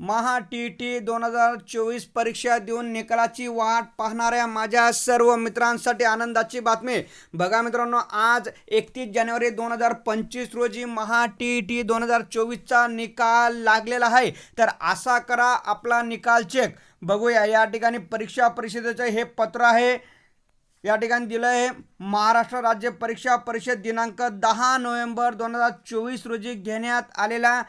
महा T T दोन हजार चोवीस परीक्षा देऊन निकालाची वाट पाहणाऱ्या माझ्या सर्व मित्रांसाठी आनंदाची बातमी. बघा मित्रांनो आज एकतीस जानेवारी दोन हजार पंचवीस रोजी महा टी टी दोन हजार चोवीसचा निकाल लागलेला आहे. तर असा करा आपला निकाल चेक बघूया या ठिकाणी परीक्षा परिषदेचं हे पत्र आहे. या ठिकाणी दिलं आहे महाराष्ट्र राज्य परीक्षा परिषद दिनांक दहा नोव्हेंबर दोन हजार चोवीस रोजी घेण्यात आलेला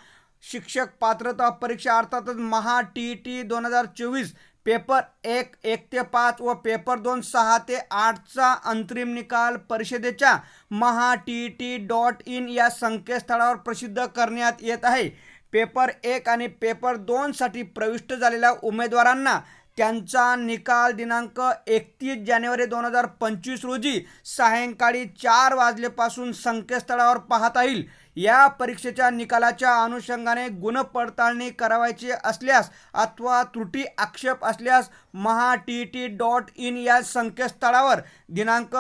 शिक्षक पात्रता परीक्षा अर्थातच महा टी टी दोन हजार चोवीस पेपर एक एक ते पाच व पेपर दोन सहा ते आठचा अंतरिम निकाल परिषदेच्या Maha T T dot in या संकेतस्थळावर प्रसिद्ध करण्यात येत आहे. पेपर एक आणि पेपर दोनसाठी प्रविष्ट झालेल्या उमेदवारांना त्यांचा निकाल दिनांक एकतीस जानेवारी दोन हजार पंचवीस रोजी सायंकाळी चार वाजलेपासून संकेतस्थळावर पाहता येईल. या परीक्षेच्या निकालाच्या अनुषंगाने गुणपडताळणी करावायची असल्यास अथवा त्रुटी आक्षेप असल्यास Maha T T dot in या संकेतस्थळावर दिनांक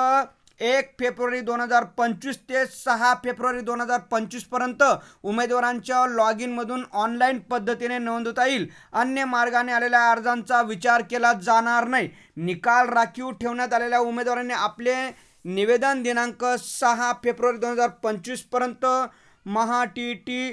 एक फेब्रुवारी दोन हजार पंचवीस ते सहा फेब्रुवारी दोन हजार पंचवीसपर्यंत उमेदवारांच्या लॉग इनमधून ऑनलाईन पद्धतीने नोंदवता येईल. अन्य मार्गाने आलेल्या अर्जांचा विचार केला जाणार नाही. निकाल राखीव ठेवण्यात आलेल्या उमेदवारांनी आपले निवेदन दिनांक सहा फेब्रुवारी दोन हजार पंचवीसपर्यंत महा टी टी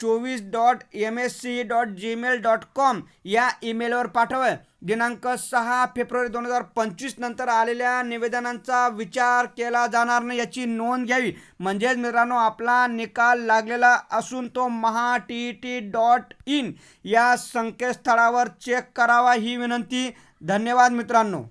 चोवीस dot M S C dot Gmail dot com या ईमेलवर पाठवा. दिनांक सहा फेब्रुवारी दोन हजार पंचवीस नंतर आलेल्या निवेदनांचा विचार केला जाणार नाही याची नोंद घ्यावी. म्हणजेच मित्रांनो आपला निकाल लागलेला असून तो Maha T T dot in या संकेतस्थळावर चेक करावा ही विनंती. धन्यवाद मित्रांनो.